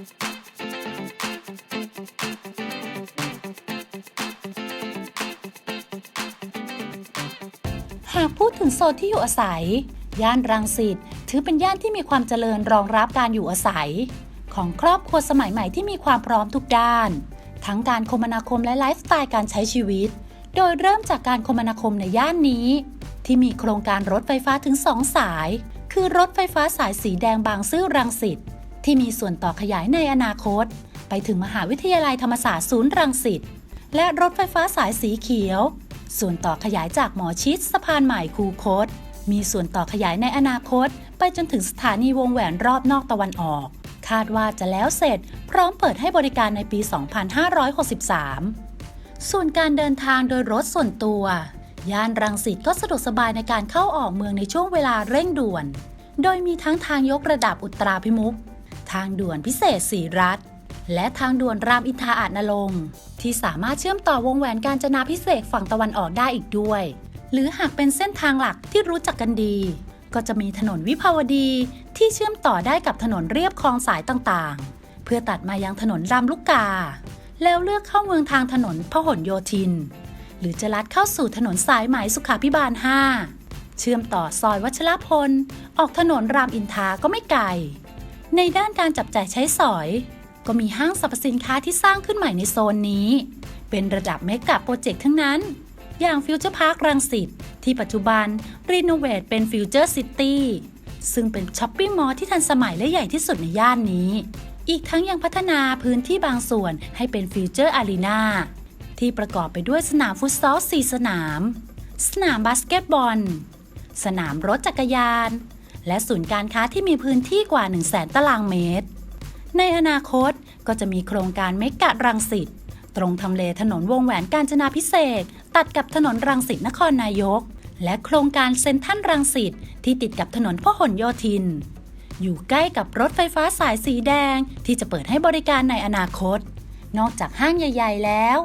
หากพูดถึงโซนที่อยู่อาศัย ย่านรังสิตถือเป็นย่านที่มีความเจริญรองรับการอยู่อาศัย ของครอบครัวสมัยใหม่ที่มีความพร้อมทุกด้าน ทั้งการคมนาคมและไลฟ์สไตล์การใช้ชีวิต โดยเริ่มจากการคมนาคมในย่านนี้ ที่มีโครงการรถไฟฟ้าถึง2สาย คือรถไฟฟ้าสายสีแดงบางซื่อรังสิต ที่มีส่วนต่อขยายในอนาคต ไปถึงมหาวิทยาลัยธรรมศาสตร์ศูนย์รังสิตและรถไฟฟ้าสายสีเขียว ส่วนต่อขยายจากหมอชิดสะพานใหม่คูคต มีส่วนต่อขยายในอนาคต ไปจนถึงสถานีวงแหวนรอบนอกตะวันออก คาดว่าจะแล้วเสร็จ พร้อมเปิดให้บริการในปี 2563 ส่วนการเดินทางโดยรถส่วนตัว ย่านรังสิตก็สะดวกสบายในการเข้าออกเมืองในช่วงเวลาเร่งด่วน โดยมีทั้งทางยกระดับอุตราพิมุข ทางด่วนพิเศษสีรัฐ และทางด่วนรามอินทราอาจนรงที่สามารถเชื่อมต่อวงแหวนการจนาพิเศษฝั่งตะวันออกได้อีกด้วย หรือหากเป็นเส้นทางหลักที่รู้จักกันดี ก็จะมีถนนวิภาวดีที่เชื่อมต่อได้กับถนนเรียบคลองสายต่างๆ เพื่อตัดมายังถนนรามลูกกา แล้วเลือกเข้าเมืองทางถนนพหลโยธิน หรือจะลัดเข้าสู่ถนนสายไหมสุขาพิบาล 5 เชื่อมต่อซอยวัชรพล ออกถนนรามอินทาก็ไม่ไกล ในด้านการจับจ่ายใช้สอย ก็มีห้างสรรพสินค้าที่สร้างขึ้นใหม่ในโซนนี้ เป็นระดับเมกะโปรเจกต์ทั้งนั้น อย่างฟิวเจอร์พาร์ครังสิตที่ปัจจุบันรีโนเวทเป็นฟิวเจอร์ซิตี้ซึ่งเป็นช้อปปิ้งมอลล์ที่ทันสมัยและใหญ่ที่สุดในย่านนี้ อีกทั้งยังพัฒนาพื้นที่บางส่วนให้เป็นฟิวเจอร์อารีนาที่ประกอบไปด้วยสนามฟุตซอล 4 สนาม สนามบาสเกตบอล สนามรถจักรยาน และศูนย์การค้าที่มีพื้นที่กว่า 1 0 0 0 0แตารางเมตร ในอนาคตก็จะมีโครงการเมกะรังสิตตรงทำเลถนนวงแหวนกาญจนาพิเศษกตัดกับถนนรังสิตนครนายก และโครงการเซ็นทรัลรังสิตที่ติดกับถนนพหลโยธิน อยู่ใกล้กับรถไฟฟ้าสายสีแดงที่จะเปิดให้บริการในอนาคต นอกจากห้างใหญ่ ๆ แล้ว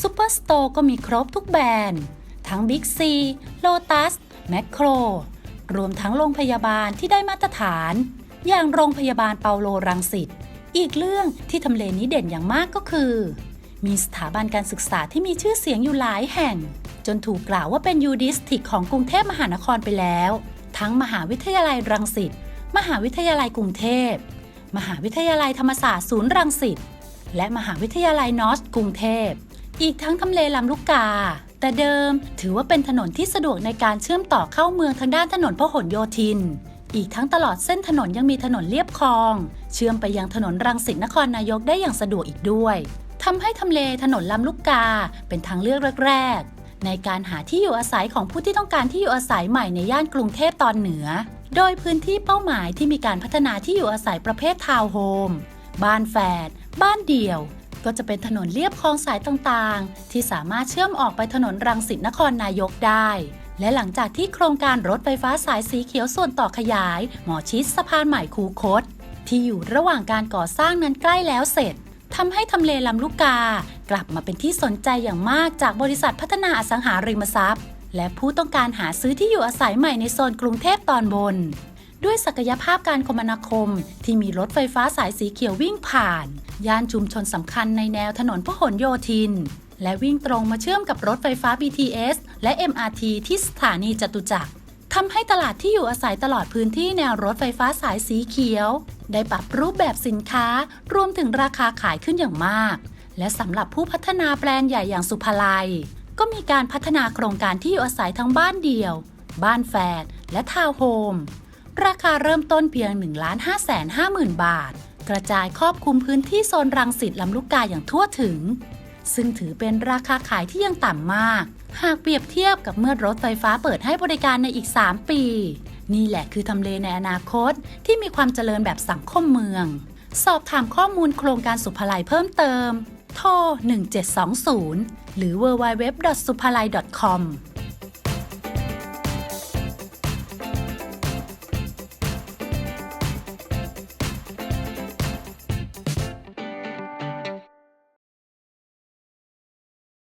ซูเปอร์สโตร์ก็มีครบทุกแบรนด์ ทั้ง Big C, Lotus, Macro รวมทั้งโรงพยาบาลที่ได้มาตรฐาน อย่างโรงพยาบาลเปาโลรังสิต อีกเรื่องที่ทำเลนี้เด่นอย่างมากก็คือ มีสถาบันการศึกษาที่มีชื่อเสียงอยู่หลายแห่ง จนถูกกล่าวว่าเป็นยูดิสติกของกรุงเทพมหานครไปแล้ว ทั้งมหาวิทยาลัยรังสิต มหาวิทยาลัยกรุงเทพ มหาวิทยาลัยธรรมศาสตร์ศูนย์รังสิต และมหาวิทยาลัยนอสกรุงเทพ อีกทั้งทำเลลำลูกกา แต่เดิมถือว่าเป็นถนนที่สะดวกในการเชื่อมต่อเข้าเมืองทางด้านถนนพหลโยธิน อีกทั้งตลอดเส้นถนนยังมีถนนเลียบคลอง เชื่อมไปยังถนนรังสิตนครนายกได้อย่างสะดวกอีกด้วยทำให้ทำเลถนนลำลูกกาเป็นทางเลือกแรกๆในการหาที่อยู่อาศัยของผู้ที่ต้องการที่อยู่อาศัยใหม่ในย่านกรุงเทพตอนเหนือ โดยพื้นที่เป้าหมายที่มีการพัฒนาที่อยู่อาศัยประเภททาวน์โฮม บ้านแฝด บ้านเดี่ยว ก็จะเป็นถนนเลียบคลองสายต่างๆ ที่สามารถเชื่อมออกไปถนนรังสิตนครนายกได้ และหลังจากที่โครงการรถไฟฟ้าสายสีเขียวส่วนต่อขยาย หมอชิดสะพานใหม่คูคต ที่อยู่ระหว่างการก่อสร้างนั้นใกล้แล้วเสร็จทำให้ทำเลลำลูกกา กลับมาเป็นที่สนใจอย่างมากจากบริษัทพัฒนาอสังหาริมทรัพย์ และผู้ต้องการหาซื้อที่อยู่อาศัยใหม่ในโซนกรุงเทพตอนบน ด้วยศักยภาพการคมนาคม ที่มีรถไฟฟ้าสายสีเขียววิ่งผ่าน ย่านชุมชนสำคัญในแนวถนนพหลโยธิน และวิ่งตรงมาเชื่อมกับรถไฟฟ้า BTS และ MRT ที่สถานีจตุจักรทำให้ตลาดที่อยู่อาศัยตลอดพื้นที่แนวรถไฟฟ้าสายสีเขียว ได้ปรับรูปแบบสินค้ารวมถึงราคาขายขึ้นอย่างมาก และสำหรับผู้พัฒนาแบรนด์ใหญ่อย่างสุภลัย ก็มีการพัฒนาโครงการที่อยู่อาศัยทั้งบ้านเดี่ยว บ้านแฝดและทาวน์โฮม ราคาเริ่มต้นเพียง 1 5 5 0 0 0 0 บาท กระจายครอบคลุมพื้นที่โซนรังสิตลำลูกกาอย่างทั่วถึง ซึ่งถือเป็นราคาขายที่ยังต่ำมาก หากเปรียบเทียบกับเมื่อรถไฟฟ้าเปิดให้บริการในอีก 3 ปี นี่แหละคือทำเลในอนาคตที่มีความเจริญแบบสังคมเมือง สอบถามข้อมูลโครงการสุภาลัยเพิ่มเติม โทร 1720 หรือ www.supalai.com